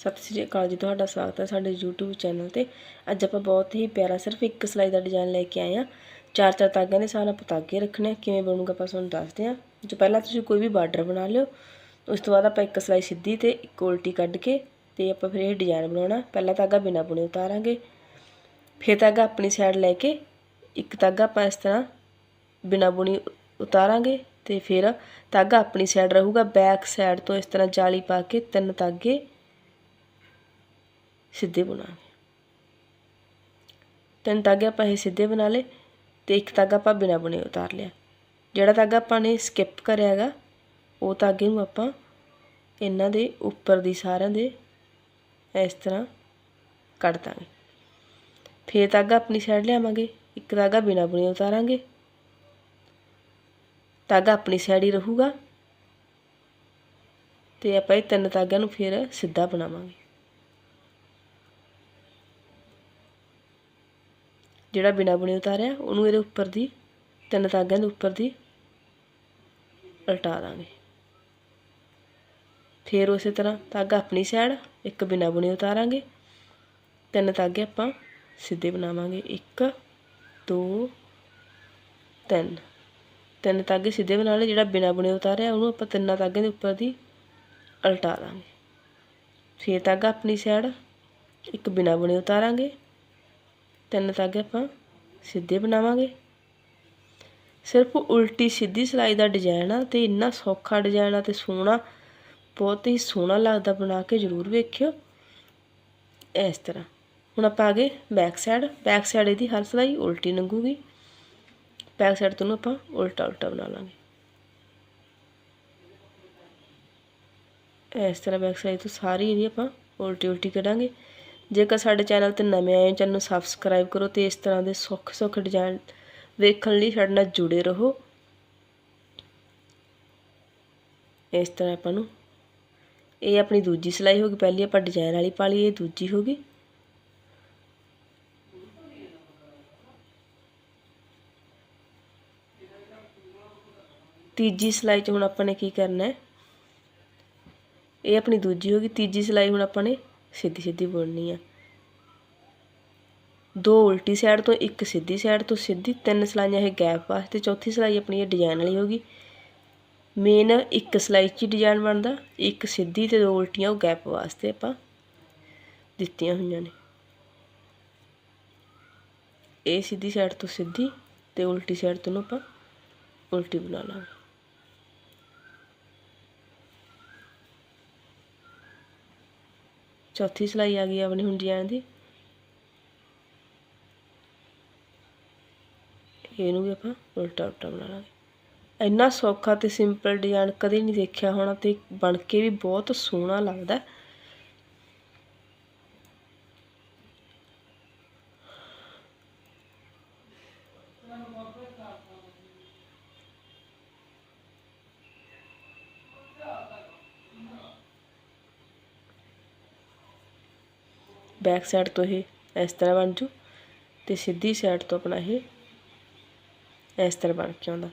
ਸਤਿ ਸ੍ਰੀ ਅਕਾਲ ਜੀ, ਤੁਹਾਡਾ ਸਵਾਗਤ ਹੈ ਸਾਡੇ YouTube ਚੈਨਲ ਤੇ। ਅੱਜ ਆਪਾਂ ਬਹੁਤ ਹੀ ਪਿਆਰਾ ਸਿਰਫ ਇੱਕ ਸਿਲਾਈ ਦਾ ਡਿਜ਼ਾਈਨ ਲੈ ਕੇ ਆਏ ਆ ਚਾਰ ਚਾਰ ਤਾਗਿਆਂ ਦੇ ਸਾਲ ਆਪਾਂ ਤਾਗੇ ਰੱਖਣੇ ਕਿਵੇਂ ਬਣੂਗਾ ਆਪਾਂ ਤੁਹਾਨੂੰ ਦੱਸਦੇ ਆ ਜੋ ਪਹਿਲਾਂ ਤੁਸੀਂ ਕੋਈ ਵੀ ਬਾਰਡਰ ਬਣਾ ਲਿਓ, ਉਸ ਤੋਂ ਬਾਅਦ ਆਪਾਂ ਇੱਕ ਸਿਲਾਈ ਸਿੱਧੀ ਤੇ ਇੱਕ ਉਲਟੀ ਕੱਢ ਕੇ ਤੇ ਆਪਾਂ ਫਿਰ ਇਹ ਡਿਜ਼ਾਈਨ ਬਣਾਉਣਾ। ਪਹਿਲਾ ਤਾਗਾ ਬਿਨਾ ਬੁਣੇ ਉਤਾਰਾਂਗੇ। ਫਿਰ ਤਾਗਾ ਆਪਣੀ ਸਾਈਡ ਲੈ ਕੇ ਇੱਕ ਤਾਗਾ ਆਪਾਂ ਇਸ ਤਰ੍ਹਾਂ ਬਿਨਾ ਬੁਣੀ ਉਤਾਰਾਂਗੇ ਤੇ ਫਿਰ ਤਾਗਾ ਆਪਣੀ ਸਾਈਡ ਰਹੂਗਾ। ਬੈਕ ਸਾਈਡ ਤੋਂ ਇਸ ਤਰ੍ਹਾਂ ਜਾਲੀ ਪਾ ਕੇ ਤਿੰਨ ਤਾਗੇ ਸਿੱਧੇ ਬੁਣਾਂਗੇ ਤਿੰਨ ਤਾਗੇ ਆਪਾਂ ਇਹ ਸਿੱਧੇ ਬਣਾ ਲਏ ਤੇ ਇੱਕ ਤਾਗਾ ਆਪਾਂ ਬਿਨਾ ਬੁਣੇ ਉਤਾਰ ਲਿਆ। ਜਿਹੜਾ ਧਾਗਾ ਆਪਾਂ ਨੇ ਸਕਿਪ ਕਰਿਆ ਹੈਗਾ, ਉਹ ਧਾਗੇ ਨੂੰ ਆਪਾਂ ਇਹਨਾਂ ਦੇ ਉੱਪਰ ਦੀ ਸਾਰਿਆਂ ਦੇ ਇਸ ਤਰ੍ਹਾਂ ਕੱਢ ਦਾਂਗੇ। ਫੇਰ ਤਾਗਾ ਆਪਣੀ ਸਾਈਡ ਲਿਆਵਾਂਗੇ, ਇੱਕ ਤਾਗਾ ਬਿਨਾ ਬੁਣੇ ਉਤਾਰਾਂਗੇ। ਤਾਗਾ ਆਪਣੀ ਸਾਈਡ ਹੀ ਰਹੂਗਾ ਤੇ ਆਪਾਂ ਇਹ ਤਿੰਨ ਤਾਗਿਆਂ ਨੂੰ ਫਿਰ ਸਿੱਧਾ ਬਣਾਵਾਂਗੇ। ਜਿਹੜਾ ਬਿਨਾ ਬੁਣੇ ਉਤਾਰਿਆ, ਉਹਨੂੰ ਇਹਦੇ ਉੱਪਰ ਦੀ, ਤਿੰਨ ਤਾਗਿਆਂ ਦੇ ਉੱਪਰ ਦੀ ਉਲਟਾ ਦਾਂਗੇ। ਫਿਰ ਉਸੇ ਤਰ੍ਹਾਂ ਤਾਗਾ ਆਪਣੀ ਸਾਈਡ ਇੱਕ ਬਿਨਾ ਬੁਣੇ ਉਤਾਰਾਂਗੇ। ਤਿੰਨ ਤਾਗੇ ਆਪਾਂ ਸਿੱਧੇ ਬਣਾਵਾਂਗੇ। 1 2 3 ਤਿੰਨ ਤਾਗੇ ਸਿੱਧੇ ਬਣਾ ਲਏ, ਜਿਹੜਾ ਬਿਨਾ ਬੁਣੇ ਉਤਾਰਿਆ, ਉਹਨੂੰ ਆਪਾਂ ਤਿੰਨਾਂ ਤਾਗਿਆਂ ਦੇ ਉੱਪਰ ਦੀ ਉਲਟਾ ਦਾਂਗੇ। ਫਿਰ ਤਾਗਾ ਆਪਣੀ ਸਾਈਡ ਇੱਕ ਬਿਨਾ ਬੁਣੇ ਉਤਾਰਾਂਗੇ। ਤਿੰਨ ਤਾਗੇ ਆਪਾਂ ਸਿੱਧੇ ਬਣਾਵਾਂਗੇ। ਸਿਰਫ ਉਲਟੀ ਸਿੱਧੀ ਸਿਲਾਈ ਦਾ ਡਿਜ਼ਾਈਨ ਆ ਤੇ ਇੰਨਾ ਸੌਖਾ ਡਿਜ਼ਾਈਨ ਆ ਤੇ ਸੋਹਣਾ, ਬਹੁਤ ਹੀ ਸੋਹਣਾ ਲੱਗਦਾ ਬਣਾ ਕੇ ਜ਼ਰੂਰ ਵੇਖਿਓ। ਇਸ ਤਰ੍ਹਾਂ। ਹੁਣ ਆਪਾਂ ਆ ਗਏ ਬੈਕ ਸਾਈਡ ਬੈਕ ਸਾਈਡ ਇਹਦੀ ਹਰ ਸਿਲਾਈ ਉਲਟੀ ਲੰਘੂਗੀ। ਬੈਕ ਸਾਈਡ ਤੋਂ ਆਪਾਂ ਉਲਟਾ ਉਲਟਾ ਬਣਾ ਲਾਂਗੇ। ਇਸ ਤਰ੍ਹਾਂ ਬੈਕ ਸਾਈਡ ਤੋਂ ਸਾਰੀ ਇਹਦੀ ਆਪਾਂ ਉਲਟੀ ਉਲਟੀ ਕਰਾਂਗੇ ਜੇਕਰ ਸਾਡੇ ਚੈਨਲ ਤੇ ਨਵੇਂ ਆਏ ਹੋ, ਚੈਨਲ ਨੂੰ ਸਬਸਕ੍ਰਾਈਬ ਕਰੋ ਤੇ ਇਸ ਤਰ੍ਹਾਂ ਦੇ ਸੁੱਖ ਸੁੱਖ ਡਿਜ਼ਾਈਨ ਵੇਖਣ ਲਈ ਸਾਡੇ ਨਾਲ ਜੁੜੇ ਰਹੋ। ਇਸ ਤਰ੍ਹਾਂ ਆਪਾਂ ਨੂੰ ਇਹ ਆਪਣੀ ਦੂਜੀ ਸਿਲਾਈ ਹੋ ਗਈ, ਪਹਿਲੀ ਆਪਾਂ ਡਿਜ਼ਾਈਨ ਵਾਲੀ ਪਾ ਲਈ, ਇਹ ਦੂਜੀ ਹੋ ਗਈ। ਤੀਜੀ ਸਿਲਾਈ 'ਚ ਹੁਣ ਆਪਾਂ ਨੇ ਕੀ ਕਰਨਾ ਹੈ? ਇਹ ਆਪਣੀ ਦੂਜੀ ਹੋ ਗਈ, ਤੀਜੀ ਸਿਲਾਈ ਹੁਣ ਆਪਾਂ ਨੇ ਸਿੱਧੀ ਸਿੱਧੀ ਬੁਣਨੀ ਆ। ਦੋ ਉਲਟੀ ਸਾਈਡ ਤੋਂ ਇੱਕ ਸਿੱਧੀ ਸਾਈਡ ਤੋਂ ਸਿੱਧੀ, ਤਿੰਨ ਸਲਾਈਆਂ ਇਹ ਗੈਪ ਵਾਸਤੇ ਚੌਥੀ ਸਲਾਈ ਆਪਣੀ ਇਹ ਡਿਜ਼ਾਈਨ ਵਾਲੀ ਹੋਗੀ ਮੇਨ ਇੱਕ ਸਲਾਈ 'ਚ ਡਿਜ਼ਾਈਨ ਬਣਦਾ, ਇੱਕ ਸਿੱਧੀ ਤੇ ਦੋ ਉਲਟੀਆਂ, ਉਹ ਗੈਪ ਵਾਸਤੇ ਆਪਾਂ ਦਿੱਤੀਆਂ ਹੋਈਆਂ ਨੇ। ਇਹ ਸਿੱਧੀ ਸਾਈਡ ਤੋਂ ਸਿੱਧੀ ਤੇ ਉਲਟੀ ਸਾਈਡ ਤੋਂ ਆਪਾਂ ਉਲਟੀ ਬਣਾ ਲਾਂਗੇ। ਚੌਥੀ ਸਲਾਈ ਆ ਗਈ ਆਪਣੀ ਹੁਣ ਡਿਜ਼ਾਈਨ ਦੀ। ਇਹਨੂੰ ਵੀ ਆਪਾਂ ਉਲਟਾ ਉਲਟਾ ਬਣਾ ਲਾਂਗੇ। ਇੰਨਾ ਸੌਖਾ ਤੇ ਸਿੰਪਲ ਡਿਜ਼ਾਈਨ ਕਦੇ ਨਹੀਂ ਦੇਖਿਆ ਹੋਣਾ ਤੇ ਬਣ ਕੇ ਵੀ ਬਹੁਤ ਸੋਹਣਾ ਲੱਗਦਾ। ਬੈਕ ਸਾਈਡ ਤੋਂ ਇਹ ਇਸ ਤਰ੍ਹਾਂ ਬਣ ਜੂ ਤੇ ਸਿੱਧੀ ਸਾਈਡ ਤੋਂ ਆਪਣਾ ਇਹ ਇਸ ਤਰ੍ਹਾਂ ਬਣ ਕੇ ਆਉਂਦਾ।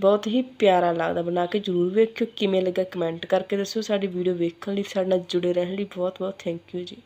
ਬਹੁਤ ਹੀ ਪਿਆਰਾ ਲੱਗਦਾ। ਬਣਾ ਕੇ ਜਰੂਰ ਵੇਖਿਓ। ਕਿਵੇਂ ਲੱਗਾ ਕਮੈਂਟ ਕਰਕੇ ਦੱਸਿਓ। ਸਾਡੀ ਵੀਡੀਓ ਵੇਖਣ ਲਈ ਸਾਡੇ ਨਾਲ ਜੁੜੇ ਰਹਿਣ ਲਈ ਬਹੁਤ ਬਹੁਤ ਥੈਂਕ ਯੂ ਜੀ।